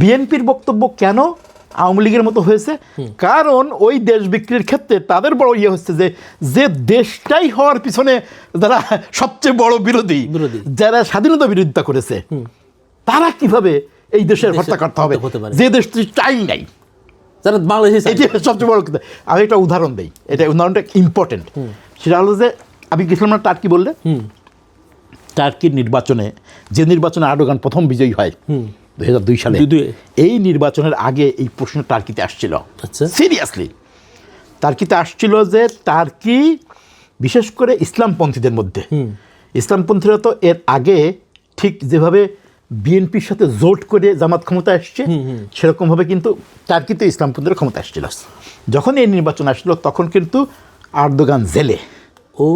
বিএনপির বক্তব্য কেন আওয়ামী লীগের মতো হয়েছে? কারণ ওই দেশ বিক্রির ক্ষেত্রে তাদের বড় ইয়ে হচ্ছে যে যে দেশটাই হওয়ার পিছনে যারা সবচেয়ে বড় বিরোধী। যারা স্বাধীনতা বিরোধিতা করেছে তারা কীভাবে এই দেশের হত্যা করতে হবে যে দেশটি চাই নাই। যারা বাংলাদেশে এটি সবচেয়ে বড় কথা আমি একটা উদাহরণ দিই। এটা উদাহরণটা ইম্পর্টেন্ট সেটা হলো যে আমি গেছিলাম না টার্কি বললে? টার্কির নির্বাচনে যে নির্বাচনে আর্ডোগান প্রথম বিজয়ী হয় দুই হাজার দুই সালে। এই নির্বাচনের আগে এই প্রশ্ন টার্কিতে আসছিল। আচ্ছা। সিরিয়াসলি টার্কিতে আসছিল যে টার্কি বিশেষ করে ইসলামপন্থীদের মধ্যে। ইসলামপন্থীরা তো এর আগে ঠিক যেভাবে বিএনপির সাথে জোট করে জামাত ক্ষমতা আসছে সেরকমভাবে কিন্তু টার্কিতে ইসলামপন্থীরা ক্ষমতা আসছিল যখন এই নির্বাচন আসছিল তখন কিন্তু আর্দোগান জেলে। ও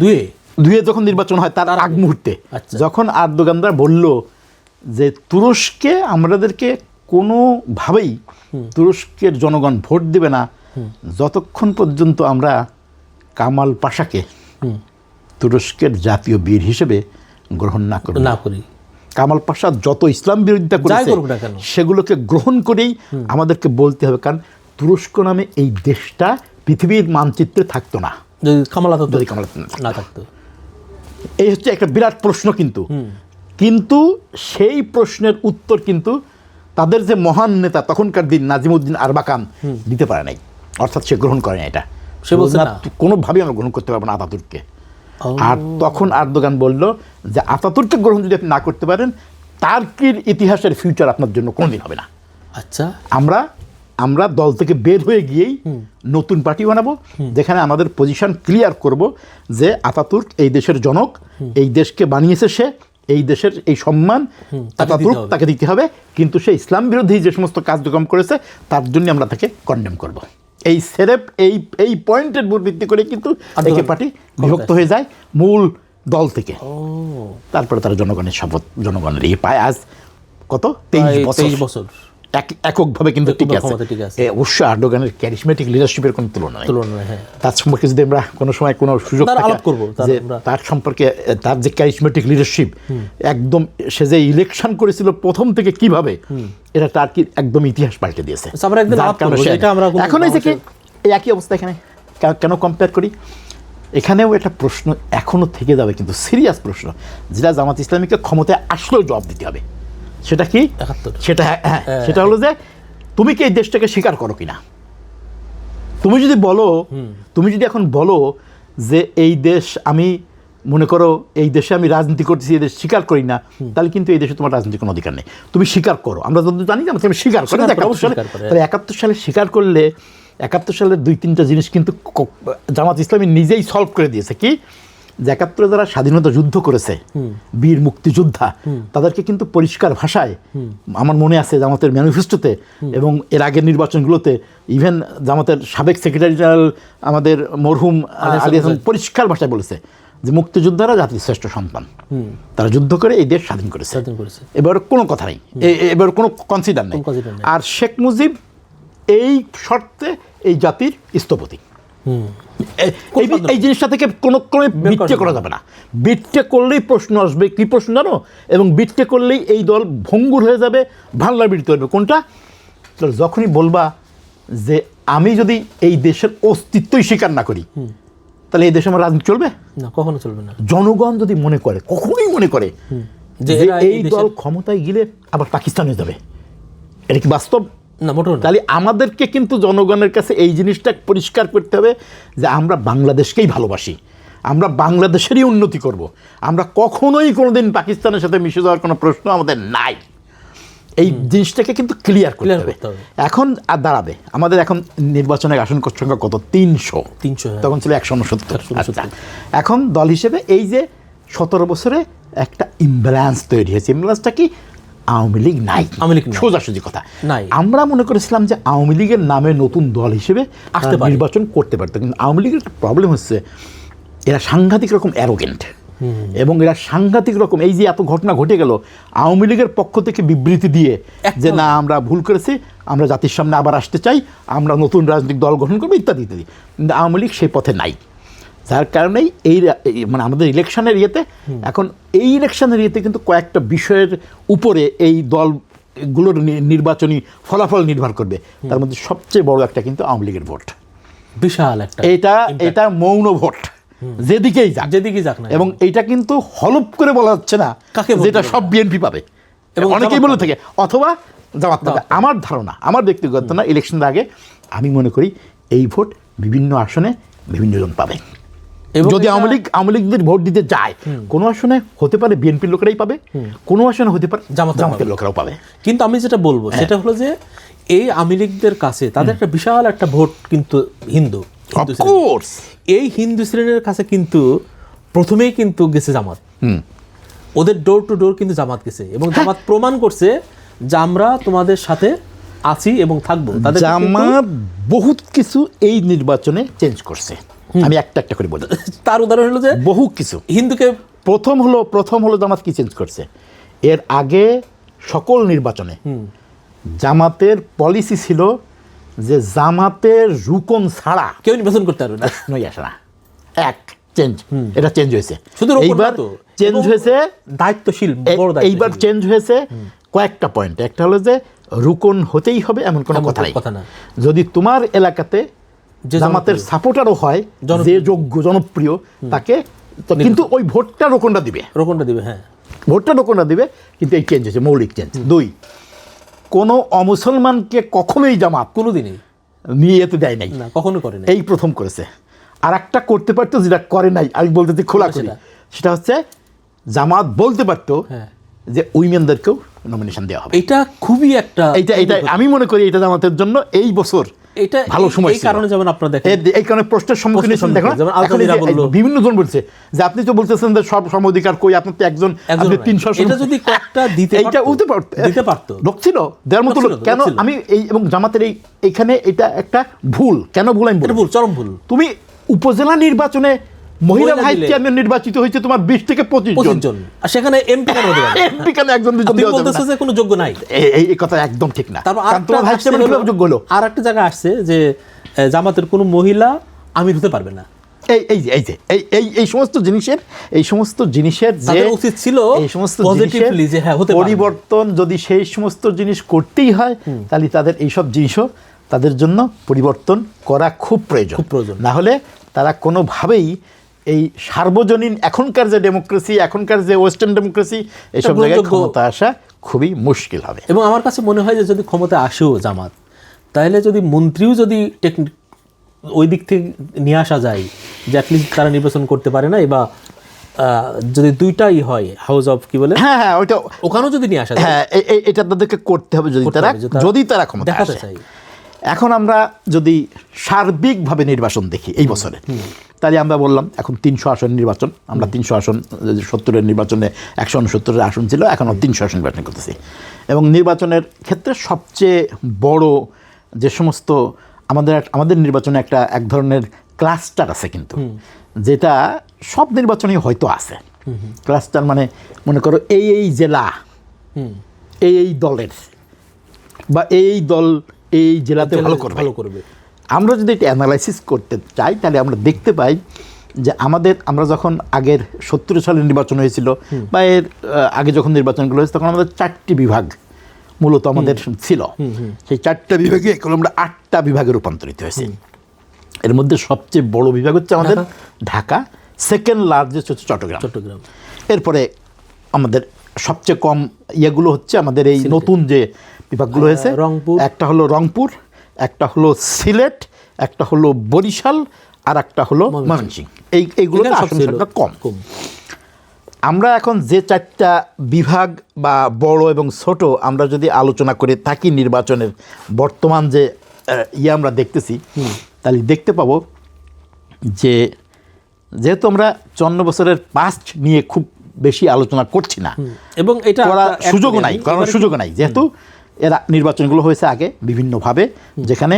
দুয়ে? দুয়ে যখন নির্বাচন হয় তার আগ মুহূর্তে। আচ্ছা। যখন আর্দোগানরা বলল যে তুরস্কে আমাদেরকে কোনোভাবেই তুরস্কের জনগণ ভোট দেবে না যতক্ষণ পর্যন্ত আমরা কামাল পাশাকে তুরস্কের জাতীয় বীর হিসেবে গ্রহণ না করব না করি। কামাল পাশা যত ইসলাম বিরোধিতা করেছে। সেগুলোকে গ্রহণ করেই আমাদেরকে বলতে হবে কারণ তুরস্ক নামে এই দেশটা পৃথিবীর মানচিত্রে থাকতো না। যদি কামালা যদি কামাল না থাকতো। এই হচ্ছে একটা বিরাট প্রশ্ন কিন্তু। কিন্তু সেই প্রশ্নের উত্তর কিন্তু তাদের যে মহান নেতা তখনকার দিন নাজিমুদ্দিন আরবাকান দিতে পারে নাই। অর্থাৎ সে গ্রহণ করে না এটা। সে বলছে না। কোনোভাবেই আমরা গ্রহণ করতে পারব না আতাতুর্ককে আর তখন আর্দোগান বলল যে আতাতুর্ককে গ্রহণ যদি আপনি না করতে পারেন তার্কির ইতিহাসের ফিউচার আপনার জন্য কোনোদিন হবে না। আচ্ছা। আমরা আমরা দল থেকে বের হয়ে গিয়েই নতুন পার্টি বানাবো যেখানে আমাদের পজিশন ক্লিয়ার করব যে আতাতুর্ক এই দেশের জনক এই দেশকে বানিয়েছে সে এই দেশের এই সম্মান তাকে দিতে হবে। তাকে দিতে হবে। কিন্তু সে ইসলাম বিরোধী যে সমস্ত কার্যক্রম করেছে তার জন্য আমরা তাকে কন্ডেম করব। এই সেরেপ এই এই পয়েন্টের উপর ভিত্তি করে কিন্তু একে পার্টি বিভক্ত হয়ে যায় মূল দল থেকে। তারপরে তারা জনগণের শপথ জনগণের ইয়ে পায় আজ কত? তেইশ বছর। এককভাবে কিন্তু ঠিক আছে। ক্ষমতা ঠিক আছে। এ অবশ্য আর্ডোগানের ক্যারিসমেটিক লিডারশিপের কোনো তুলনা নেই। তুলনায় হ্যাঁ। তার সম্পর্কে যদি আমরা কোনো সময় কোনো সুযোগ আলাপ করব, তার যে তার সম্পর্কে তার যে ক্যারিসমেটিক লিডারশিপ একদম সে যে ইলেকশন করেছিল প্রথম থেকে কীভাবে এটা তার কি একদম ইতিহাস পাল্টে দিয়েছে। আচ্ছা, আমরা আলাপ আমরা এখন এই যে কি মানুষের- এই একই অবস্থা এখানে। কেন কম্পেয়ার করি? এখানেও একটা প্রশ্ন এখনও থেকে যাবে কিন্তু সিরিয়াস প্রশ্ন। যেটা জামাত ইসলামীকে ক্ষমতায় আসলেও জবাব দিতে হবে। সেটা কি? সেটা হ্যাঁ সেটা হলো যে তুমি কি এই দেশটাকে স্বীকার করো কিনা? তুমি যদি বলো তুমি যদি এখন বলো যে এই দেশ আমি মনে করো এই দেশে আমি রাজনীতি করতেছি এই দেশ স্বীকার করি না তাহলে কিন্তু এই দেশে তোমার রাজনীতির কোনো অধিকার নেই। তুমি স্বীকার করো। আমরা যত জানি যে তুমি স্বীকার করো স্বীকার করে। তাহলে একাত্তর সালে স্বীকার করলে একাত্তর সালের দুই তিনটা জিনিস কিন্তু জামাত ইসলামী নিজেই সলভ করে দিয়েছে। কি? যে একাত্তরে যারা স্বাধীনতা যুদ্ধ করেছে বীর মুক্তিযোদ্ধা তাদেরকে কিন্তু পরিষ্কার ভাষায় আমার মনে আছে জামাতের ম্যানিফেস্টোতে এবং এর আগের নির্বাচনগুলোতে ইভেন জামাতের সাবেক সেক্রেটারি জেনারেল আমাদের মরহুম আলী হাসান পরিষ্কার ভাষায় বলেছে যে মুক্তিযোদ্ধারা জাতির শ্রেষ্ঠ সন্তান। তারা যুদ্ধ করে এই দেশ স্বাধীন করেছে। এবার কোনো কথা নেই। এবার কোনো কনসিডার নেই। আর শেখ মুজিব এই শর্তে এই জাতির স্থপতি। এই জিনিসটা থেকে কোনো ক্রমে বিট্টে করা যাবে না। বিট্টে করলেই প্রশ্ন আসবে। কি প্রশ্ন জানো? এবং বিট্টে করলেই এই দল ভঙ্গুর হয়ে যাবে ভাল্লা বিড়তে হবে কোনটা? যখনই বলবা যে আমি যদি এই দেশের অস্তিত্বই স্বীকার না করি তাহলে এই দেশে আমার রাজনীতি চলবে? না কখনো চলবে না। জনগণ যদি মনে করে কখনোই মনে করে যে এই দল ক্ষমতায় গেলে আবার পাকিস্তান যাবে। এটা কি বাস্তব? না মোটেও তাহলে আমাদেরকে কিন্তু জনগণের কাছে এই জিনিসটা পরিষ্কার করতে হবে যে আমরা বাংলাদেশকেই ভালোবাসি। আমরা বাংলাদেশেরই উন্নতি করব। আমরা কখনোই কোনোদিন পাকিস্তানের সাথে মিশে যাওয়ার কোনো প্রশ্ন আমাদের নাই। এই জিনিসটাকে কিন্তু ক্লিয়ার করতে হবে। এখন আর দাঁড়াবে আমাদের এখন নির্বাচনের আসন সংখ্যা কত? তিনশো। 300 হ্যাঁ। তখন ছিল একশো উনসত্তর। 169 আচ্ছা এখন দল হিসেবে এই যে সতেরো বছরে একটা ইমব্যালেন্স তৈরি হয়েছে। ইমব্যালেন্সটা কি? আওয়ামী লীগ নাই। আওয়ামী লীগ সোজাসুজি কথা। নাই। আমরা মনে করেছিলাম যে আওয়ামী লীগের নামে নতুন দল হিসেবে আসতে নির্বাচন করতে পারতো। কিন্তু আওয়ামী লীগের একটা প্রবলেম হচ্ছে এরা সাংঘাতিক রকম অ্যারোগেন্ট এবং এরা সাংঘাতিক রকম এই যে এত ঘটনা ঘটে গেল আওয়ামী লীগের পক্ষ থেকে বিবৃতি দিয়ে যে না আমরা ভুল করেছি আমরা জাতির সামনে আবার আসতে চাই আমরা নতুন রাজনৈতিক দল গঠন করব ইত্যাদি ইত্যাদি। কিন্তু আওয়ামী লীগ সেই পথে নাই। যার কারণেই এই মানে আমাদের ইলেকশনের ইয়েতে এখন এই ইলেকশনের ইয়েতে কিন্তু কয়েকটা বিষয়ের উপরে এই দলগুলোর নির্বাচনী ফলাফল নির্ভর করবে। তার মধ্যে সবচেয়ে বড় একটা কিন্তু আওয়ামী লীগের ভোট। বিশাল একটা এটা এটা মৌন ভোট। যেদিকেই যাক। যেদিকে যাক না এবং এটা কিন্তু হলপ করে বলা হচ্ছে না কাকে যেটা সব বিএনপি পাবে। এবং অনেকেই বলে থাকে অথবা জামাত পাবে। আমার ধারণা আমার ব্যক্তিগত না ইলেকশনের আগে আমি মনে করি এই ভোট বিভিন্ন আসনে বিভিন্ন জন পাবে। যদি আওয়ামী লীগ আওয়ামী লীগদের ভোট দিতে যায় কোনো আসনে হতে পারে বিএনপির লোকেরাই পাবে কোনো আসনে হতে পারে জামাতের লোকেরাও পাবে। কিন্তু আমি যেটা বলব হ্যাঁ। সেটা হলো যে এই আওয়ামী লীগদের কাছে তাদের একটা বিশাল একটা ভোট কিন্তু হিন্দু এই হিন্দু শ্রেণির কাছে কিন্তু প্রথমেই কিন্তু গেছে জামাত। ওদের ডোর টু ডোর কিন্তু জামাত গেছে এবং হ্যাঁ। জামাত প্রমাণ করছে যে আমরা তোমাদের সাথে আছি এবং থাকব। তাদের জামাত বহুত কিছু এই নির্বাচনে চেঞ্জ করছে। আমি একটা একটা করে বলি। তার উদাহরণ হলো যে বহু কিছু। হিন্দুকে প্রথম হলো প্রথম হলো জামাত কি চেঞ্জ করছে? এর আগে সকল নির্বাচনে জামাতের পলিসি ছিল যে জামাতের রুকন ছাড়া কেউ নির্বাচন করতে পারবে না। নই আসে না এক চেঞ্জ এটা চেঞ্জ হয়েছে। শুধু এইবার চেঞ্জ হয়েছে দায়িত্বশীল এইবার চেঞ্জ হয়েছে কয়েকটা পয়েন্ট একটা হলো যে রুকন হতেই হবে এমন কোনো কথা নাই। কথা যদি তোমার এলাকাতে জামাতের সাপোর্টারও হয় যে যোগ্য জনপ্রিয় তাকে কিন্তু ওই ভোটটা রোকনটা দিবে। রোকনটা দিবে হ্যাঁ। ভোটটা রোকনটা দিবে কিন্তু এই চেঞ্জ হয়েছে মৌলিক চেঞ্জ দুই কোনো অমুসলমানকে কখনোই জামাত কোনোদিনই। নিয়ে যেতে দেয় নাই। কখনো করে এই প্রথম করেছে। আর একটা করতে পারতো যেটা করে নাই আমি বলতে খোলা করি। সেটা? হচ্ছে জামাত বলতে পারতো হ্যাঁ। যে উইমেনদেরকেও নমিনেশন দেওয়া হবে। এটা খুবই একটা এইটা এটা আমি মনে করি এটা জামাতের জন্য এই বছর এটা ভালো সময় এই কারণে যেমন আপনারা দেখেন। এই কারণে প্রশ্নের সম্মুখীন হয়েছেন। দেখুন। বিভিন্ন জন বলছে যে আপনি তো বলতেছেন যে সব সম অধিকার কই তো একজন আপনি নয়। তিনশো এটা যদি কয়েকটা দিতে এটা উঠতে পারত। দিতে পারত। লোক ছিল দেওয়ার মতো লোক লোক। কেন আমি এই এবং জামাতের এই এখানে এটা একটা ভুল। কেন ভুল আমি ভুল চরম ভুল। তুমি উপজেলা নির্বাচনে মহিলা ভাইস চেয়ারম্যান নির্বাচিত হয়েছে তোমার বিশ থেকে পঁচিশ জন। আর সেখানে এমপি কেন এমপি কেন একজন দুজন তুমি দেওয়া যাবে যে কোনো যোগ্য নাই। এই- এই এই কথা একদম ঠিক না। তারপর তোমার ভাইস চেয়ারম্যান যোগ্য হলো? আর একটা জায়গা আসছে যে জামাতের কোনো মহিলা আমির হতে পারবে না। এই এই যে এই যে এই এই এই সমস্ত জিনিসের এই সমস্ত জিনিসের যে উচিত ছিল এই সমস্ত জিনিসের যে হ্যাঁ, হতে পরিবর্তন যদি সেই সমস্ত জিনিস করতেই হয় তাহলে তাদের এইসব জিনিসও তাদের জন্য পরিবর্তন করা খুব প্রয়োজন। খুব প্রয়োজন। না হলে তারা কোনোভাবেই এই সার্বজনীন এখনকার যে ডেমোক্রেসি এখনকার যে ওয়েস্টার্ন ডেমোক্রেসি এইসব জায়গায় ক্ষমতা আসা খুবই মুশকিল হবে। এবং আমার কাছে মনে হয় যে যদি ক্ষমতা আসেও জামাত তাহলে যদি মন্ত্রীও যদি টেকনিক ওই দিক থেকে নিয়ে আসা যায় যে অ্যাটলিস্ট তারা নির্বাচন করতে পারে না বা যদি দুইটাই হয় হাউস অফ কি বলে? হ্যাঁ হ্যাঁ ওইটা ওখানেও যদি নিয়ে আসা যায়। হ্যাঁ এটা তাদেরকে করতে হবে যদি তারা যদি তারা ক্ষমতা দেখাতে চাই এখন আমরা যদি সার্বিকভাবে নির্বাচন দেখি এই বছরে তাহলে আমরা বললাম এখন তিনশো আসন নির্বাচন। আমরা তিনশো আসন সত্তরের নির্বাচনে একশো উনসত্তরের আসন ছিল এখন তিনশো আসন নির্বাচন করতেছি। এবং নির্বাচনের ক্ষেত্রে সবচেয়ে বড় যে সমস্ত আমাদের আমাদের নির্বাচনে একটা এক ধরনের ক্লাস্টার আছে কিন্তু যেটা সব নির্বাচনেই হয়তো আছে। ক্লাস্টার মানে মনে করো এই এই জেলা এই এই দলের বা এই দল এই জেলাতে ভালো করবে। ভালো করবে। আমরা যদি এটা অ্যানালাইসিস করতে চাই তাহলে আমরা দেখতে পাই যে আমাদের আমরা যখন আগের সত্তর সালে নির্বাচন হয়েছিল বা এর আগে যখন নির্বাচনগুলো হয়েছে তখন আমাদের চারটি বিভাগ মূলত আমাদের ছিল। সেই চারটা বিভাগে এখন আমরা আটটা বিভাগে রূপান্তরিত হয়েছি। এর মধ্যে সবচেয়ে বড় বিভাগ হচ্ছে আমাদের ঢাকা? সেকেন্ড লার্জেস্ট হচ্ছে চট্টগ্রাম। চট্টগ্রাম। এরপরে আমাদের সবচেয়ে কম ইয়েগুলো হচ্ছে আমাদের এই নতুন যে বিভাগগুলো হয়েছে রংপুর। একটা হলো রংপুর একটা হলো সিলেট একটা হলো বরিশাল আর একটা হলো ময়মনসিংহ। এই আসন সংখ্যা কম। কম। আমরা এখন যে চারটা বিভাগ বা বড় এবং ছোট আমরা যদি আলোচনা করে থাকি নির্বাচনের বর্তমান যে ইয়ে আমরা দেখতেছি তাহলে দেখতে পাবো যে যেহেতু আমরা চন্ন বছরের পাস্ট নিয়ে খুব বেশি আলোচনা করছি না এবং এটা সুযোগও নাই এবারে করার সুযোগও নাই। যেহেতু এরা নির্বাচনগুলো হয়েছে আগে বিভিন্নভাবে যেখানে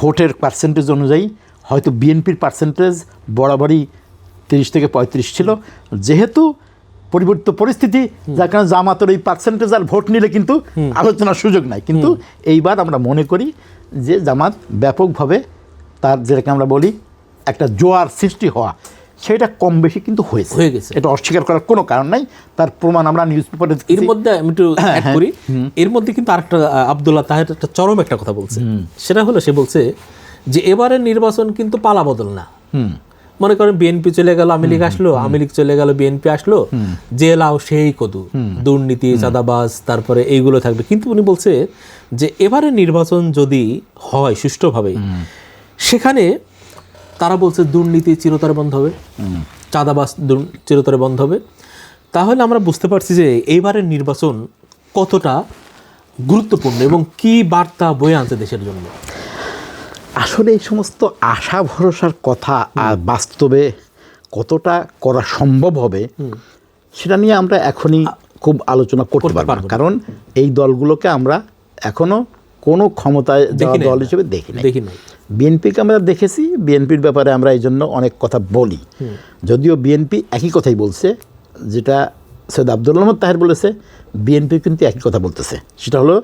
ভোটের পার্সেন্টেজ অনুযায়ী হয়তো বিএনপির পার্সেন্টেজ বরাবরই তিরিশ থেকে পঁয়ত্রিশ ছিল। যেহেতু পরিবর্তিত পরিস্থিতি যার কারণে জামাতের ওই পার্সেন্টেজ আর ভোট নিলে কিন্তু আলোচনার সুযোগ নাই। কিন্তু এইবার আমরা মনে করি যে জামাত ব্যাপকভাবে তার যেটাকে আমরা বলি একটা জোয়ার সৃষ্টি হওয়া। সেটা কম বেশি কিন্তু হয়েছে। হয়ে গেছে। এটা অস্বীকার করার কোনো কারণ নাই। তার প্রমাণ আমরা নিউজ পেপারে এর মধ্যে আমি একটু অ্যাড করি। এর মধ্যে কিন্তু আরেকটা আব্দুল্লাহ তাহের একটা চরম একটা কথা বলছে। সেটা হলো সে বলছে যে এবারের নির্বাচন কিন্তু পালা বদল না। মনে করেন বিএনপি চলে গেল আওয়ামী লীগ আসলো আওয়ামী লীগ চলে গেল বিএনপি আসলো জেলাও সেই কদু। দুর্নীতি চাঁদাবাজ তারপরে এইগুলো থাকবে। কিন্তু উনি বলছে যে এবারে নির্বাচন যদি হয় সুষ্ঠুভাবে সেখানে তারা বলছে দুর্নীতি চিরতরে বন্ধ হবে। চাঁদাবাজ দুর- চিরতরে বন্ধ হবে। তাহলে আমরা বুঝতে পারছি যে এইবারের নির্বাচন কতটা গুরুত্বপূর্ণ এবং কি বার্তা বয়ে আনছে দেশের জন্য। আসলে এই সমস্ত আশা ভরসার কথা আর বাস্তবে কতটা করা সম্ভব হবে সেটা নিয়ে আমরা এখনই খুব আলোচনা করতে পারব কারণ এই দলগুলোকে আমরা এখনও কোনো ক্ষমতায় যাওয়া দল হিসেবে দেখি নাই। বিএনপিকে আমরা দেখেছি বিএনপির ব্যাপারে আমরা এই জন্য অনেক কথা বলি। যদিও বিএনপি একই কথাই বলছে যেটা সৈয়দ আব্দুল রহমান তাহের বলেছে বিএনপি কিন্তু একই কথা বলতেছে। সেটা হলো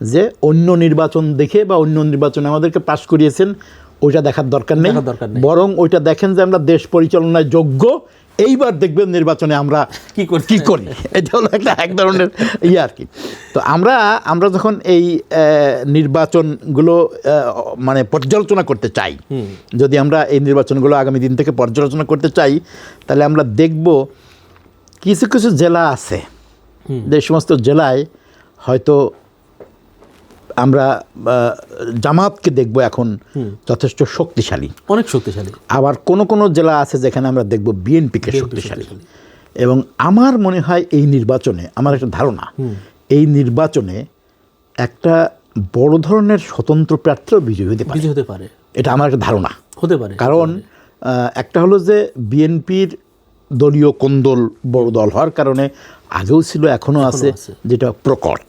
যে অন্য নির্বাচন দেখে বা অন্য নির্বাচনে আমাদেরকে পাশ করিয়েছেন ওইটা দেখার দরকার নেই। বরং ওইটা দেখেন যে আমরা দেশ পরিচালনায় যোগ্য এইবার দেখবেন নির্বাচনে আমরা কি করি? কি করি? এটা হলো একটা এক ধরনের ইয়ে আর কি। তো আমরা আমরা যখন এই নির্বাচনগুলো মানে পর্যালোচনা করতে চাই যদি আমরা এই নির্বাচনগুলো আগামী দিন থেকে পর্যালোচনা করতে চাই তাহলে আমরা দেখব কিছু কিছু জেলা আছে। যে সমস্ত জেলায় হয়তো আমরা জামাতকে দেখব এখন যথেষ্ট শক্তিশালী। অনেক শক্তিশালী। আবার কোন কোন জেলা আছে যেখানে আমরা দেখব বিএনপিকে শক্তিশালী। এবং আমার মনে হয় এই নির্বাচনে আমার একটা ধারণা এই নির্বাচনে একটা বড় ধরনের স্বতন্ত্র প্রার্থীও বিজয়ী হতে পারে। হতে পারে। এটা আমার একটা ধারণা। হতে পারে কারণ একটা হলো যে বিএনপির দলীয় কোন্দল বড় দল হওয়ার কারণে আগেও ছিল এখনও আছে। যেটা প্রকট।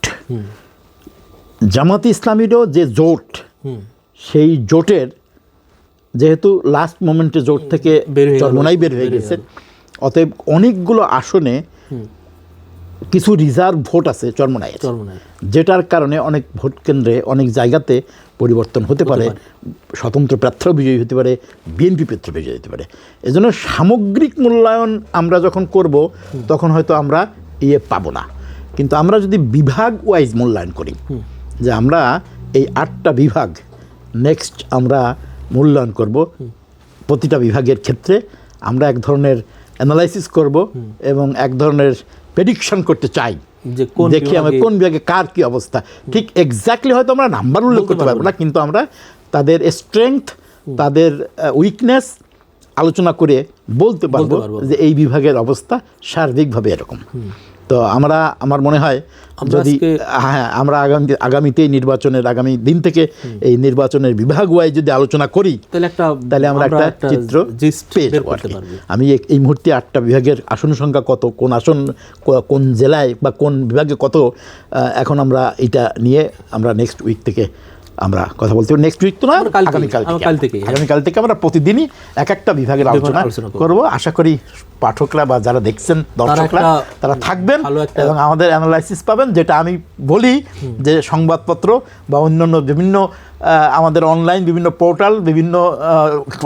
জামাত ইসলামীরও যে জোট সেই জোটের যেহেতু লাস্ট মোমেন্টে জোট থেকে বের চরমোনাই বের হয়ে গেছে। অতএব অনেকগুলো আসনে কিছু রিজার্ভ ভোট আছে চরমনায় যেটার কারণে অনেক ভোট কেন্দ্রে অনেক জায়গাতে পরিবর্তন হতে পারে স্বতন্ত্র প্রার্থীও বিজয়ী হতে পারে বিএনপি প্রার্থী বিজয়ী হতে পারে। এজন্য সামগ্রিক মূল্যায়ন আমরা যখন করব তখন হয়তো আমরা ইয়ে পাবো না। কিন্তু আমরা যদি বিভাগ ওয়াইজ মূল্যায়ন করি যে আমরা এই আটটা বিভাগ নেক্সট আমরা মূল্যায়ন করব। প্রতিটা বিভাগের ক্ষেত্রে আমরা এক ধরনের অ্যানালাইসিস করব এবং এক ধরনের প্রেডিকশন করতে চাই যে কোন দেখি আমরা কোন বিভাগে কার কি অবস্থা। ঠিক এক্স্যাক্টলি হয়তো আমরা নাম্বার উল্লেখ করতে পারব না কিন্তু আমরা তাদের স্ট্রেংথ তাদের উইকনেস আলোচনা করে বলতে পারব। যে এই বিভাগের অবস্থা সার্বিকভাবে এরকম। তো আমরা আমার মনে হয় যদি হ্যাঁ আমরা আগামী আগামীতে নির্বাচনের আগামী দিন থেকে এই নির্বাচনের বিভাগ ওয়াই যদি আলোচনা করি তাহলে একটা তাহলে আমরা একটা চিত্র পেয়ে যাব। আমি এই- মুহূর্তে আটটা বিভাগের আসন সংখ্যা কত কোন আসন কোন জেলায় বা কোন বিভাগে কত এখন আমরা এটা নিয়ে আমরা নেক্সট উইক থেকে আমরা কথা বলতে নেক্সট উইক তো না আগামীকাল থেকে। আগামীকাল থেকে আমরা। প্রতিদিনই এক একটা বিভাগের আলোচনা করব। আশা করি পাঠকরা বা যারা দেখছেন দর্শকরা তারা থাকবেন এবং আমাদের অ্যানালাইসিস পাবেন যেটা আমি বলি যে সংবাদপত্র বা অন্যান্য বিভিন্ন আমাদের অনলাইন বিভিন্ন পোর্টাল বিভিন্ন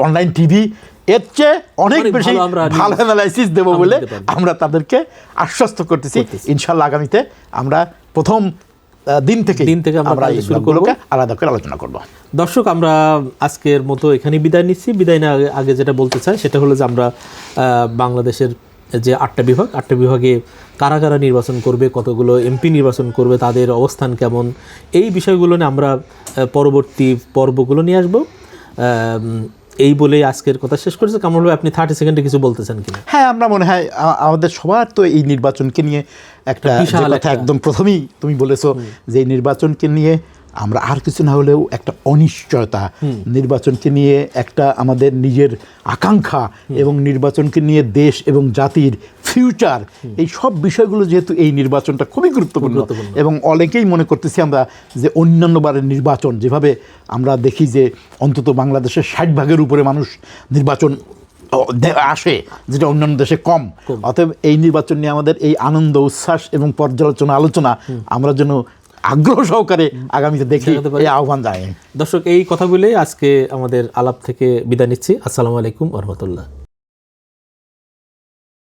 অনলাইন টিভি এর চেয়ে অনেক বেশি ভালো অ্যানালাইসিস দেবো বলে আমরা তাদেরকে আশ্বস্ত করতেছি। ইনশাল্লাহ আগামীতে আমরা প্রথম দিন থেকে দিন থেকে আমরা শুরু করব। আলাদা করে আলোচনা করব। দর্শক আমরা আজকের মতো এখানে বিদায় নিচ্ছি। বিদায় না আগে- যেটা বলতে চাই সেটা হলো যে আমরা বাংলাদেশের যে আটটা বিভাগ আটটা বিভাগে কারা কারা নির্বাচন করবে কতগুলো এমপি নির্বাচন করবে তাদের অবস্থান কেমন এই বিষয়গুলো নিয়ে আমরা পরবর্তী পর্বগুলো নিয়ে আসব। এই বলেই আজকের কথা শেষ করেছে। কামরুল ভাই আপনি থার্টি সেকেন্ডে কিছু বলতেছেন কিনা? হ্যাঁ আমরা মনে হয় আমাদের সবার তো এই নির্বাচনকে নিয়ে একটা কথা একদম প্রথমেই তুমি বলেছ যে এই নির্বাচনকে নিয়ে আমরা আর কিছু না হলেও একটা অনিশ্চয়তা নির্বাচনকে নিয়ে একটা আমাদের নিজের আকাঙ্ক্ষা এবং নির্বাচনকে নিয়ে দেশ এবং জাতির ফিউচার এই সব বিষয়গুলো যেহেতু এই নির্বাচনটা খুবই গুরুত্বপূর্ণ এবং অনেকেই মনে করতেছি আমরা যে অন্যান্য বারের নির্বাচন যেভাবে আমরা দেখি যে অন্তত বাংলাদেশের ষাট ভাগের উপরে মানুষ নির্বাচন আসে যেটা অন্যান্য দেশে কম। অতএব এই নির্বাচন নিয়ে আমাদের এই আনন্দ উচ্ছ্বাস এবং পর্যালোচনা আলোচনা আমরা যেন আগ্রহ সহকারে আগামীতে দেখি। এই আহ্বান জানাই। দর্শক এই কথা বলে আজকে আমাদের আলাপ থেকে বিদায় নিচ্ছি। আসসালামু আলাইকুম রহমতুল্লাহ।